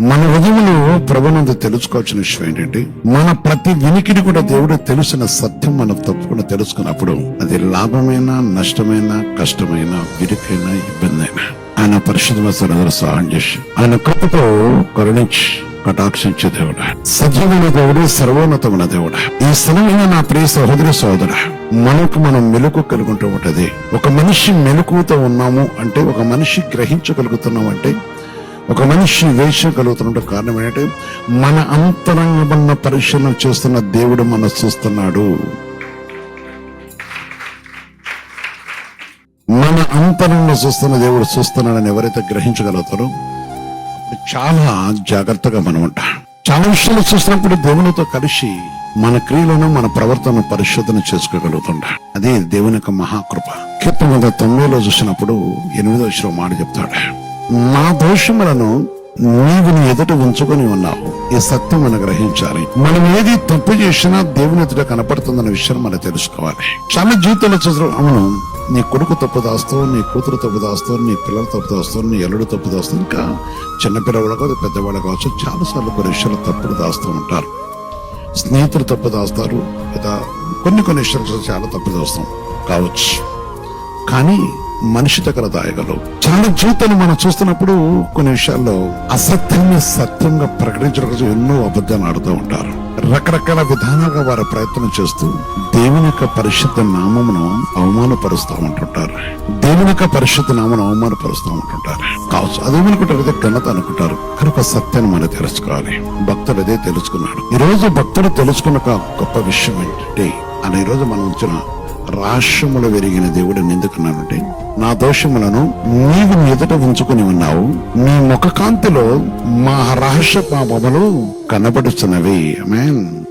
మన హృదయంలో ప్రభునందు తెలుసుకోవాల్సిన విషయం ఏంటంటే మన ప్రతి వినికిడి కూడా దేవుడు తెలిసిన సత్యం మనం తప్పకుండా తెలుసుకున్నప్పుడు అది లాభమైనా నష్టమైన కష్టమైన విరికైనా ఇబ్బంది అయినా ఆయన పరిశుద్ధమైన సహాయం చేసి ఆయన కృపతో కరుణించి కటాక్షించే దేవుడా. సజీవమైన దేవుడు సర్వోన్నతమైన దేవుడా. ఈ స్థలమైన నా ప్రియ సహోదరి సహోదరా మనకు మనం మెలకు కలుగుంటూ ఉంటది. ఒక మనిషి మెలకువతో ఉన్నాము అంటే ఒక మనిషి గ్రహించగలుగుతున్నాం అంటే ఒక మనిషి కలుగుతున్నట్టు కారణం ఏంటంటే మన అంతరంగమన్న పరిశీలన చేస్తున్న దేవుడు మన చూస్తున్నాడు. మన అంతరంలో చూస్తున్న దేవుడు చూస్తున్నాడని ఎవరైతే గ్రహించగలుగుతారో చాలా జాగ్రత్తగా మనం ఉంటాం. చాలా విషయాలు చూసినప్పుడు దేవునితో కలిసి మన క్రియలను మన ప్రవర్తన పరిశోధన చేసుకోగలుగుతుంటా. అదే దేవుని యొక్క మహాకృప. కీర్తన తొమ్మిదిలో చూసినప్పుడు ఎనిమిదో విషయం మాట చెప్తాడు. నా దోషములను నీవు నీ ఎదుట ఉంచుకొని ఉన్నావు. ఈ సత్యం మనం గ్రహించాలి. మనం ఏది తప్పు చేసినా దేవుని ఎదుట కనపడుతుందన్న విషయం మనం తెలుసుకోవాలి. చాలా జీవితంలో చూసిన అవును నీ కొడుకు తప్పు దాస్తావు నీ కూతురు తప్పు దాస్తావు నీ పిల్లలు తప్పు దాస్తావు నీ ఎల్లుడు తప్పు దాస్తావు ఇంకా చిన్నపిల్లవాళ్ళు కావచ్చు పెద్దవాళ్ళు కావచ్చు చాలా సార్లు కొన్ని విషయాలు తప్పులు దాస్తూ ఉంటారు. స్నేహితులు తప్పు దాస్తారు లేదా కొన్ని కొన్ని విషయాలు చాలా తప్పు దాస్తాం కావచ్చు. కానీ మనిషి దగ్గర దాయగలవు. చాలా జీవితాన్ని మనం చూస్తున్నప్పుడు కొన్ని విషయాల్లో అసత్యాన్ని సత్యంగా ప్రకటించడం కోసం ఎన్నో అబద్ధాలు ఆడుతూ ఉంటారు. రకరకాల విధానాలుగా వారు ప్రయత్నం చేస్తూ దేవుని యొక్క పరిశుద్ధ నామమును అవమానపరుస్తూ ఉంటుంటారు. దేవుని యొక్క పరిశుద్ధ నామను అవమానపరుస్తూ ఉంటుంటారు. కావచ్చు అదేమనుకుంటారు అదే ఘనత అనుకుంటారు. కనుక సత్యాన్ని మనం తెలుసుకోవాలి. భక్తుడు అదే తెలుసుకున్నాడు. ఈ రోజు భక్తుడు తెలుసుకున్న ఒక గొప్ప విషయం ఏంటంటే అని ఈరోజు రోజు మనం ఉంచిన రాష్ట్రములు వెరిగిన దేవుడు ఎందుకున్నానంటే నా దోషములను నీవు ఎదుట ఉంచుకుని ఉన్నావు. నీ ముఖ కాంతిలో మా రహస్య పాపములు కనబడుతున్నవి మీన్